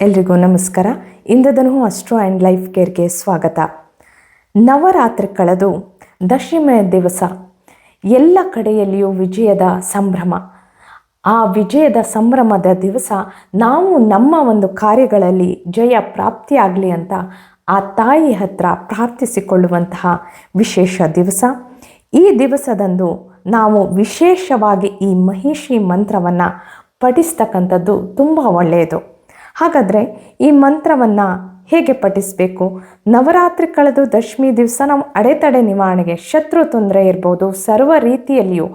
ಎಲ್ರಿಗೂ ನಮಸ್ಕಾರ. ಇಂದದನು ಅಸ್ಟ್ರೋ ಆ್ಯಂಡ್ ಲೈಫ್ ಕೇರ್ಗೆ ಸ್ವಾಗತ. ನವರಾತ್ರಿ ಕಳೆದು ದಶಮಿಯ ದಿವಸ. ಎಲ್ಲ ಕಡೆಯಲ್ಲಿಯೂ ವಿಜಯದ ಸಂಭ್ರಮ. ಆ ವಿಜಯದ ಸಂಭ್ರಮದ ದಿವಸ ನಾವು ನಮ್ಮ ಒಂದು ಕಾರ್ಯಗಳಲ್ಲಿ ಜಯ ಪ್ರಾಪ್ತಿಯಾಗಲಿ ಅಂತ ಆ ತಾಯಿ ಹತ್ರ ಪ್ರಾರ್ಥಿಸಿಕೊಳ್ಳುವಂತಹ ವಿಶೇಷ ದಿವಸ. ಈ ದಿವಸದಂದು ನಾವು ವಿಶೇಷವಾಗಿ ಈ ಮಹಿಷಿ ಮಂತ್ರವನ್ನು ಪಠಿಸ್ತಕ್ಕಂಥದ್ದು ತುಂಬ ಒಳ್ಳೆಯದು. ಹಾಗಾದರೆ ಈ ಮಂತ್ರವನ್ನು ಹೇಗೆ ಪಠಿಸಬೇಕು? ನವರಾತ್ರಿ ಕಳೆದು ದಶಮಿ ದಿವಸ ನಾವು ಅಡೆತಡೆ ನಿವಾರಣೆಗೆ ಶತ್ರು ತೊಂದರೆ ಇರ್ಬೋದು, ಸರ್ವ ರೀತಿಯಲ್ಲಿಯೂ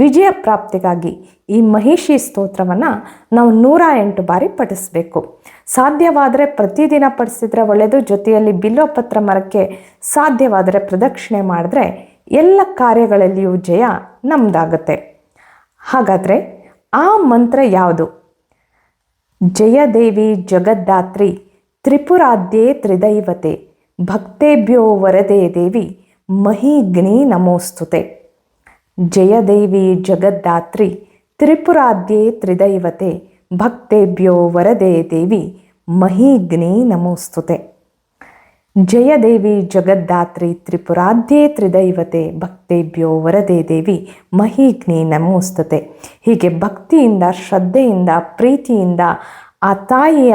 ವಿಜಯ ಪ್ರಾಪ್ತಿಗಾಗಿ ಈ ಮಹಿಷಿ ಸ್ತೋತ್ರವನ್ನು ನಾವು ನೂರ ಎಂಟು ಬಾರಿ ಪಠಿಸಬೇಕು. ಸಾಧ್ಯವಾದರೆ ಪ್ರತಿದಿನ ಪಠಿಸಿದರೆ ಒಳ್ಳೆಯದು, ಜೊತೆಯಲ್ಲಿ ಬಿಲ್ವಪತ್ರ ಮರಕ್ಕೆ ಸಾಧ್ಯವಾದರೆ ಪ್ರದಕ್ಷಿಣೆ ಮಾಡಿದ್ರೆ ಎಲ್ಲ ಕಾರ್ಯಗಳಲ್ಲಿಯೂ ಜಯ ನಮ್ಮದಾಗುತ್ತೆ ಹಾಗಾದರೆ ಆ ಮಂತ್ರ ಯಾವುದು? ಜಯದೇವಿ ಜಗದ್ದಾತ್ರಿ ತ್ರಿಪುರಾದ್ಯೆ ತ್ರಿದೈವತೆ, ಭಕ್ತೇಭ್ಯೋ ವರದೇ ದೇವಿ ಮಹಿಗ್ನಿ ನಮೋಸ್ತುತೆ. ಜಯದೇವಿ ಜಗದ್ದಾತ್ರಿ ತ್ರಿಪುರಾದ್ಯೆ ತ್ರಿದೈವತೆ, ಭಕ್ತೇಭ್ಯೋ ವರದೇ ದೇವಿ ಮಹಿಗ್ನಿ ನಮೋಸ್ತುತೆ. ಜಯದೇವಿ ಜಗದ್ದಾತ್ರಿ ತ್ರಿಪುರಾಧ್ಯೆ ತ್ರಿದೈವತೆ ಭಕ್ತೇಭ್ಯೋ ವರದೇ ದೇವಿ ಮಹಿಗ್ನಿ ನಮೋಸ್ತತೆ. ಹೀಗೆ ಭಕ್ತಿಯಿಂದ, ಶ್ರದ್ಧೆಯಿಂದ, ಪ್ರೀತಿಯಿಂದ ಆ ತಾಯಿಯ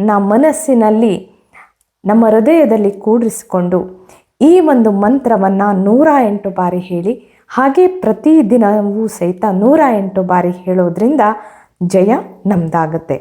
ನ ಮನಸ್ಸಿನಲ್ಲಿ ನಮ್ಮ ಹೃದಯದಲ್ಲಿ ಕೂಡಿಸಿಕೊಂಡು ಈ ಒಂದು ಮಂತ್ರವನ್ನು ನೂರ ಎಂಟು ಬಾರಿ ಹೇಳಿ, ಹಾಗೆ ಪ್ರತಿದಿನವೂ ಸಹಿತ ನೂರ ಎಂಟು ಬಾರಿ ಹೇಳೋದ್ರಿಂದ ಜಯ ನಮ್ಮದಾಗುತ್ತೆ